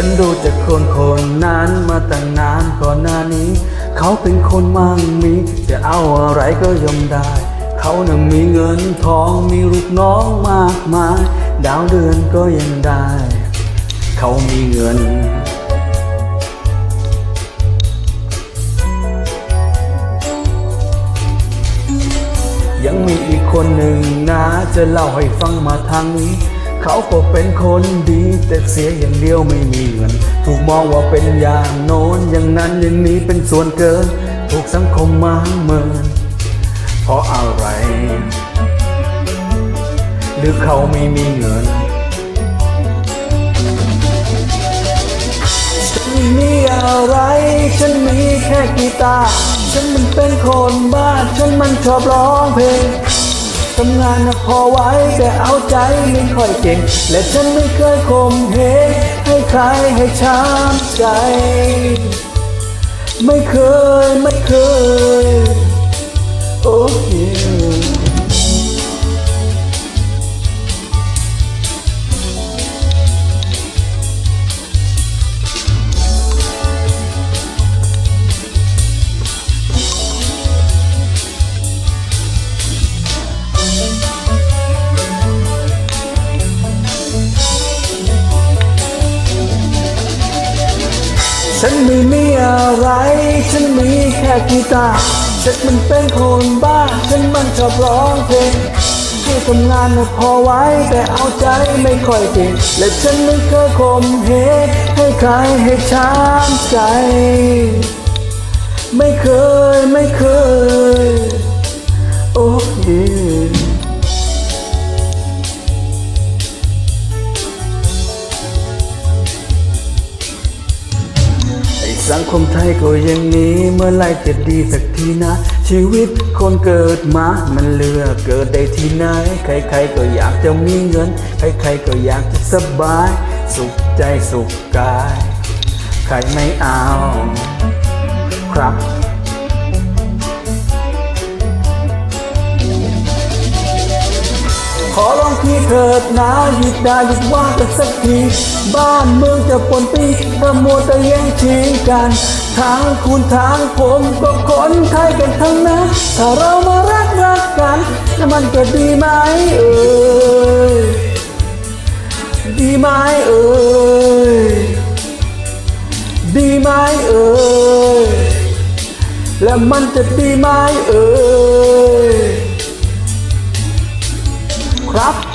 ฉันรู้จักคนคนนั้นมาตั้งนานก่อนหน้านี้ เขาเป็นคนมั่งมี จะเอาอะไรก็ยอมได้ เขานั้นมีเงินทองมีลูกน้องมากมาย ดาวเดือนก็ยังได้ เขามีเงินยังมีอีกคนหนึ่งนะ จะเล่าให้ฟังมาทางนี้ เขาก็เป็นคนดี แต่เสียอย่างเดียวไม่มีเงิน ถูกมองว่าเป็นอย่างโน้นอย่างนั้นอย่างนี้เป็นส่วนเกิน ถูกสังคมมาเมิน เพราะอะไร หรือเขาไม่มีเงินฉันไม่มีอะไร ฉันมีแค่กีตาร์ฉันมันเป็นคนบ้า ฉันมันชอบร้องเพลง ทำงานนะพอไหว้แต่เอาใจไม่ค่อยเก่ง และฉันไม่เคยข่มเหงให้ใครให้ช้ำใจ ไม่เคยไม่เคย ฉันไม่มีอะไร ฉันมีแค่กีตาร์ฉันมันเป็นคนบ้า ฉันมันชอบร้องเพลงที่ทำงานพอไหว้ แต่เอาใจไม่ค่อยเก่งและฉันไม่เคยข่มเหงให้ใครให้ช้ำใจ ไม่เคยไม่เคย โอ้ย สังคมไทยก็อย่างนี้ เมื่อไรจะดีสักทีนะ ชีวิตคนเกิดมา มันเลือกเกิดได้ที่ไหน ใครๆก็อยากจะมีเงิน ใครๆก็อยากจะสบาย สุขใจสุขกาย ใครไม่เอา ครับ เถิดหนะหยุดได่าหยุดว่ากันสักที บ้านเมืองจะปนปีถ้ามัวแต่แย่งชิงกันทางคุณทางผมก็คนไทยกันทั้งนั้น ถ้าเรามารักรักกันแล้วมันจะดีไหมเอ่ยดีไหมเอ่ยดีไหมเอ่ยแล้วมันจะดีไหมเอ่ยครับ